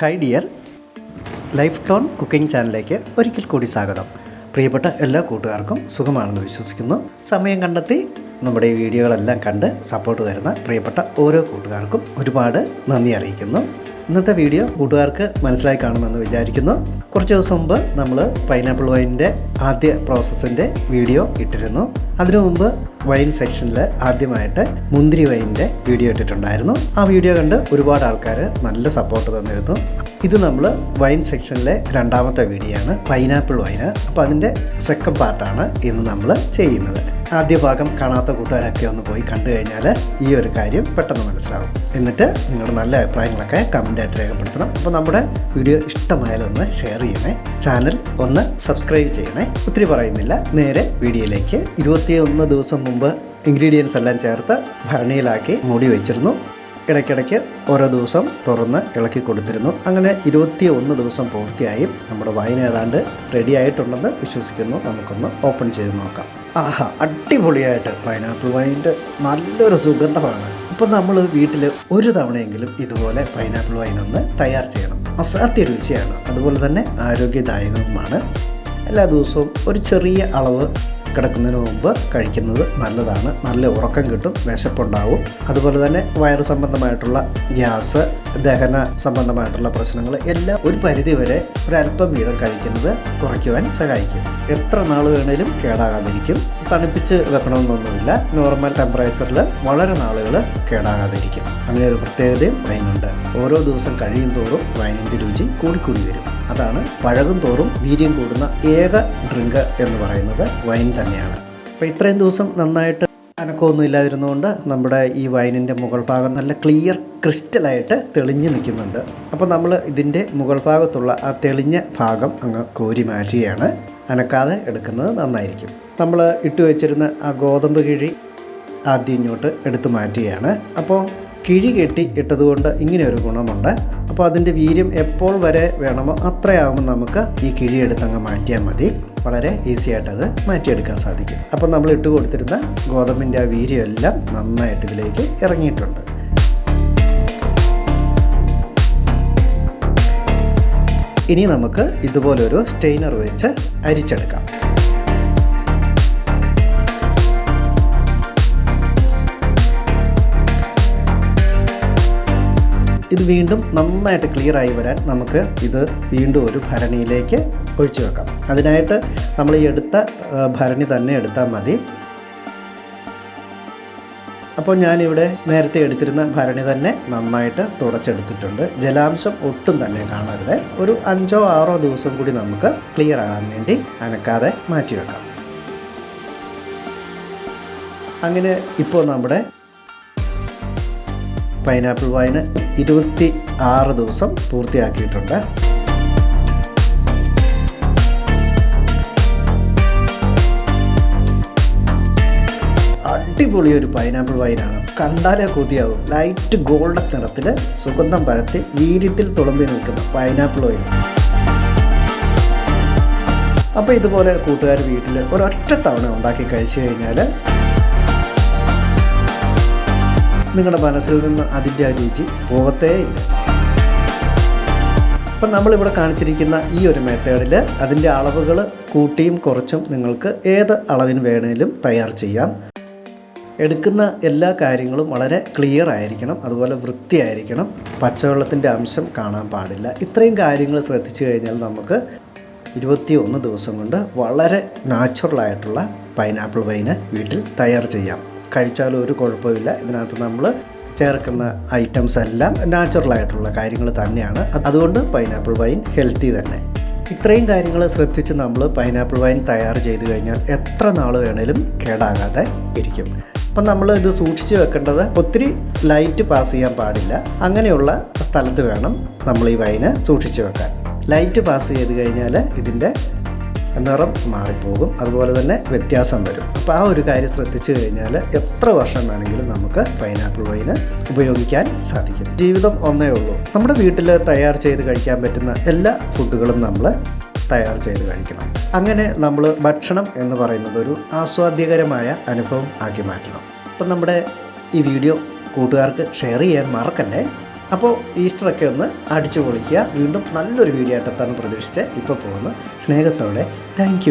Hi dear life tone cooking ചാനലിലേക്ക് ഒരിക്കൽ കൂടി സ്വാഗതം. പ്രിയപ്പെട്ട എല്ലാ കൂട്ടുകാർക്കും സുഖമാണെന്ന് വിശ്വസിക്കുന്നു. സമയം കണ്ടെത്തി നമ്മുടെ ഈ വീഡിയോകളെല്ലാം കണ്ട് സപ്പോർട്ട് തരുന്ന പ്രിയപ്പെട്ട ഓരോ കൂട്ടുകാർക്കും ഒരുപാട് നന്ദി അറിയിക്കുന്നു. ഇന്നത്തെ വീഡിയോ കൂട്ടുകാർക്ക് മനസ്സിലായി കാണുമെന്ന് വിചാരിക്കുന്നു. കുറച്ച് ദിവസം മുമ്പ് നമ്മൾ പൈനാപ്പിൾ വൈനിന്റെ ആദ്യ പ്രോസസ്സിന്റെ വീഡിയോ ഇട്ടിരുന്നു. അതിനു മുമ്പ് വൈൻ സെക്ഷനിൽ ആദ്യമായിട്ട് മുന്തിരി വൈനിന്റെ വീഡിയോ ഇട്ടിട്ടുണ്ടായിരുന്നു. ആ വീഡിയോ കണ്ട് ഒരുപാട് ആൾക്കാർ നല്ല സപ്പോർട്ട് തന്നിരുന്നു. ഇത് നമ്മൾ വൈൻ സെക്ഷനിലെ രണ്ടാമത്തെ വീഡിയോ ആണ് പൈനാപ്പിൾ വൈന് അപ്പോൾ അതിന്റെ സെക്കൻഡ് പാർട്ടാണ് ഇന്ന് നമ്മൾ ചെയ്യുന്നത്. ആദ്യ ഭാഗം കാണാത്ത കൂട്ടുകാരൊക്കെ ഒന്ന് പോയി കണ്ടു കഴിഞ്ഞാൽ ഈ ഒരു കാര്യം പെട്ടെന്ന് മനസ്സിലാവും. എന്നിട്ട് നിങ്ങളുടെ നല്ല അഭിപ്രായങ്ങളൊക്കെ കമന്റായിട്ട് രേഖപ്പെടുത്തണം. അപ്പോൾ നമ്മുടെ വീഡിയോ ഇഷ്ടമായാലും ഒന്ന് ഷെയർ ചെയ്യണേ. ചാനൽ ഒന്ന് സബ്സ്ക്രൈബ് ചെയ്യണേ. ഒത്തിരി പറയുന്നില്ല. നേരെ വീഡിയോയിലേക്ക്. ഇരുപത്തിയൊന്ന് ദിവസം മുമ്പ് ഇൻഗ്രീഡിയൻസ് എല്ലാം ചേർത്ത് ഭരണിയിലാക്കി മൂടി വെച്ചിരുന്നു. ഇടയ്ക്കിടയ്ക്ക് ഓരോ ദിവസം തുറന്ന് ഇളക്കി കൊടുത്തിരുന്നു. അങ്ങനെ ഇരുപത്തി ഒന്ന് ദിവസം പൂർത്തിയായും. നമ്മുടെ വൈൻ ഏതാണ്ട് റെഡി ആയിട്ടുണ്ടെന്ന് വിശ്വസിക്കുന്നു. നമുക്കൊന്ന് ഓപ്പൺ ചെയ്ത് നോക്കാം. ആഹാ അടിപൊളിയായിട്ട് പൈനാപ്പിൾ വൈന്റെ നല്ലൊരു സുഗന്ധമാണ്. ഇപ്പം നമ്മൾ വീട്ടിൽ ഒരു തവണയെങ്കിലും ഇതുപോലെ പൈനാപ്പിൾ വൈൻ ഒന്ന് തയ്യാർ ചെയ്യണം. അസാധ്യ രുചിയാണ്. അതുപോലെ തന്നെ ആരോഗ്യദായകവുമാണ്. എല്ലാ ദിവസവും ഒരു ചെറിയ അളവ് കിടക്കുന്നതിന് മുമ്പ് കഴിക്കുന്നത് നല്ലതാണ്. നല്ല ഉറക്കം കിട്ടും വിശപ്പുണ്ടാവും. അതുപോലെ തന്നെ വയറ് സംബന്ധമായിട്ടുള്ള ഗ്യാസ് ദഹന സംബന്ധമായിട്ടുള്ള പ്രശ്നങ്ങൾ എല്ലാം ഒരു പരിധി വരെ ഒരല്പം വീതം കഴിക്കുന്നത് കുറയ്ക്കുവാൻ സഹായിക്കും. എത്ര നാൾ വേണേലും കേടാകാതിരിക്കും. തണുപ്പിച്ച് വെക്കണമെന്നൊന്നുമില്ല. നോർമൽ ടെമ്പറേച്ചറിൽ വളരെ നാളുകൾ കേടാകാതിരിക്കും. അങ്ങനെ ഒരു പ്രത്യേകതയും വൈനുണ്ട് ഓരോ ദിവസം കഴിയും തോറും വൈനിന്റെ രുചി കൂടിക്കൂടി വരും. അതാണ് പഴകും തോറും വീര്യം കൂടുന്ന ഏക ഡ്രിങ്ക് എന്ന് പറയുന്നത് വൈൻ തന്നെയാണ്. അപ്പോൾ ഇത്രയും ദിവസം നന്നായിട്ട് അനക്കമൊന്നും ഇല്ലാതിരുന്നുകൊണ്ട് നമ്മുടെ ഈ വൈനിന്റെ മുകൾ ഭാഗം നല്ല ക്ലിയർ ക്രിസ്റ്റലായിട്ട് തെളിഞ്ഞ് നിൽക്കുന്നുണ്ട്. അപ്പോൾ നമ്മൾ ഇതിന്റെ മുകൾ ഭാഗത്തുള്ള ആ തെളിഞ്ഞ ഭാഗം അങ്ങ് കോരി മാറ്റുകയാണ്. അനക്കാതെ എടുക്കുന്നത് നന്നായിരിക്കും. നമ്മൾ ഇട്ട് വെച്ചിരുന്ന ആ ഗോതമ്പ് കിഴി ആദ്യം ഇങ്ങോട്ട് എടുത്തു മാറ്റുകയാണ്. അപ്പോൾ കിഴി കെട്ടി ഇട്ടതുകൊണ്ട് ഇങ്ങനെ ഒരു ഗുണമുണ്ട്. അപ്പോൾ അതിന്റെ വീര്യം എപ്പോൾ വരെ വേണമോ അത്രയാകുമ്പോൾ നമുക്ക് ഈ കിഴി എടുത്തങ്ങ് മാറ്റിയാൽ മതി. വളരെ ഈസി ആയിട്ട് അത് മാറ്റിയെടുക്കാൻ സാധിക്കും. അപ്പോൾ നമ്മൾ ഇട്ട് കൊടുത്തിരുന്ന ഗോതമ്പിന്റെ ആ വീര്യം എല്ലാം നന്നായിട്ട് ഇതിലേക്ക് ഇറങ്ങിയിട്ടുണ്ട്. ഇനി നമുക്ക് ഇതുപോലൊരു സ്റ്റെയിനർ വെച്ച് അരിച്ചെടുക്കാം. ഇത് വീണ്ടും നന്നായിട്ട് ക്ലിയർ ആയി വരാൻ നമുക്ക് ഇത് വീണ്ടും ഒരു ഭരണിയിലേക്ക് ഒഴിച്ചു വെക്കാം. അതിനായിട്ട് നമ്മൾ ഈ എടുത്ത ഭരണി തന്നെ എടുത്താൽ മതി. അപ്പോൾ ഞാനിവിടെ നേരത്തെ എടുത്തിരുന്ന ഭരണി തന്നെ നന്നായിട്ട് തുടച്ചെടുത്തിട്ടുണ്ട്. ജലാംശം ഒട്ടും തന്നെ കാണരുത്. ഒരു അഞ്ചോ ആറോ ദിവസം കൂടി നമുക്ക് ക്ലിയർ ആകാൻ വേണ്ടി അനക്കാതെ മാറ്റി വെക്കാം അങ്ങനെ ഇപ്പോൾ നമ്മുടെ പൈനാപ്പിൾ വൈന് ഇരുപത്തി ആറ് ദിവസം പൂർത്തിയാക്കിയിട്ടുണ്ട്. അടിപൊളി ഒരു പൈനാപ്പിൾ വൈനാണ് കണ്ടാലേ കൊതിയാവും. ലൈറ്റ് ഗോൾഡൻ നിറത്തിൽ സുഗന്ധം പരത്തി വീര്യത്തിൽ തുളമ്പി നിൽക്കുന്ന പൈനാപ്പിൾ വൈൻ അപ്പോൾ ഇതുപോലെ കൂട്ടുകാർ വീട്ടിൽ ഒരൊറ്റ തവണ ഉണ്ടാക്കി കഴിച്ചു കഴിഞ്ഞാൽ നിങ്ങളുടെ മനസ്സിൽ നിന്ന് അതിന്റെ ആ രുചി പോകത്തേ ഇല്ല. അപ്പം നമ്മളിവിടെ കാണിച്ചിരിക്കുന്ന ഈ ഒരു മെത്തേഡിൽ അതിന്റെ അളവുകൾ കൂട്ടിയും കുറച്ചും നിങ്ങൾക്ക് ഏത് അളവിന് വേണേലും തയ്യാർ ചെയ്യാം. എടുക്കുന്ന എല്ലാ കാര്യങ്ങളും വളരെ ക്ലിയർ ആയിരിക്കണം അതുപോലെ വൃത്തിയായിരിക്കണം. പച്ചവെള്ളത്തിന്റെ അംശം കാണാൻ പാടില്ല. ഇത്രയും കാര്യങ്ങൾ ശ്രദ്ധിച്ചു കഴിഞ്ഞാൽ നമുക്ക് ഇരുപത്തി ഒന്ന് ദിവസം കൊണ്ട് വളരെ നാച്ചുറലായിട്ടുള്ള പൈനാപ്പിൾ വൈന് വീട്ടിൽ തയ്യാർ ചെയ്യാം. കഴിച്ചാലും ഒരു കുഴപ്പമില്ല. ഇതിനകത്ത് നമ്മൾ ചേർക്കുന്ന ഐറ്റംസ് എല്ലാം നാച്ചുറൽ ആയിട്ടുള്ള കാര്യങ്ങൾ തന്നെയാണ്. അതുകൊണ്ട് പൈനാപ്പിൾ വൈൻ ഹെൽത്തി തന്നെ. ഇത്രയും കാര്യങ്ങൾ ശ്രദ്ധിച്ച് നമ്മൾ പൈനാപ്പിൾ വൈൻ തയ്യാർ ചെയ്ത് കഴിഞ്ഞാൽ എത്ര നാൾ വേണേലും കേടാകാതെ ഇരിക്കും. അപ്പം നമ്മൾ ഇത് സൂക്ഷിച്ച് വെക്കേണ്ടത് ഒത്തിരി ലൈറ്റ് പാസ് ചെയ്യാൻ പാടില്ല. അങ്ങനെയുള്ള സ്ഥലത്ത് വേണം നമ്മൾ ഈ വൈന് സൂക്ഷിച്ച് വെക്കാൻ. ലൈറ്റ് പാസ് ചെയ്ത് കഴിഞ്ഞാൽ ഇതിന്റെ നിറം മാറിപ്പോകും. അതുപോലെ തന്നെ വ്യത്യാസം വരും. അപ്പോൾ ആ ഒരു കാര്യം ശ്രദ്ധിച്ചു കഴിഞ്ഞാൽ എത്ര വർഷം വേണമെങ്കിലും നമുക്ക് പൈനാപ്പിൾ വൈന് ഉപയോഗിക്കാൻ സാധിക്കും. ജീവിതം ഒന്നേ ഉള്ളൂ. നമ്മുടെ വീട്ടിൽ തയ്യാർ ചെയ്ത് കഴിക്കാൻ പറ്റുന്ന എല്ലാ ഫുഡുകളും നമ്മൾ തയ്യാർ ചെയ്ത് കഴിക്കണം. അങ്ങനെ നമ്മൾ ഭക്ഷണം എന്ന് പറയുന്നത് ഒരു ആസ്വാദ്യകരമായ അനുഭവം ആക്കി മാറ്റണം. അപ്പം നമ്മുടെ ഈ വീഡിയോ കൂട്ടുകാർക്ക് ഷെയർ ചെയ്യാൻ മറക്കല്ലേ? അപ്പോൾ ഈസ്റ്ററൊക്കെ ഒന്ന് അടിച്ചു പൊളിക്കുക. വീണ്ടും നല്ലൊരു വീഡിയോ ആയിട്ട് എത്താൻ പ്രതീക്ഷിച്ച് ഇപ്പോൾ പോകുന്നു. സ്നേഹത്തോടെ. താങ്ക്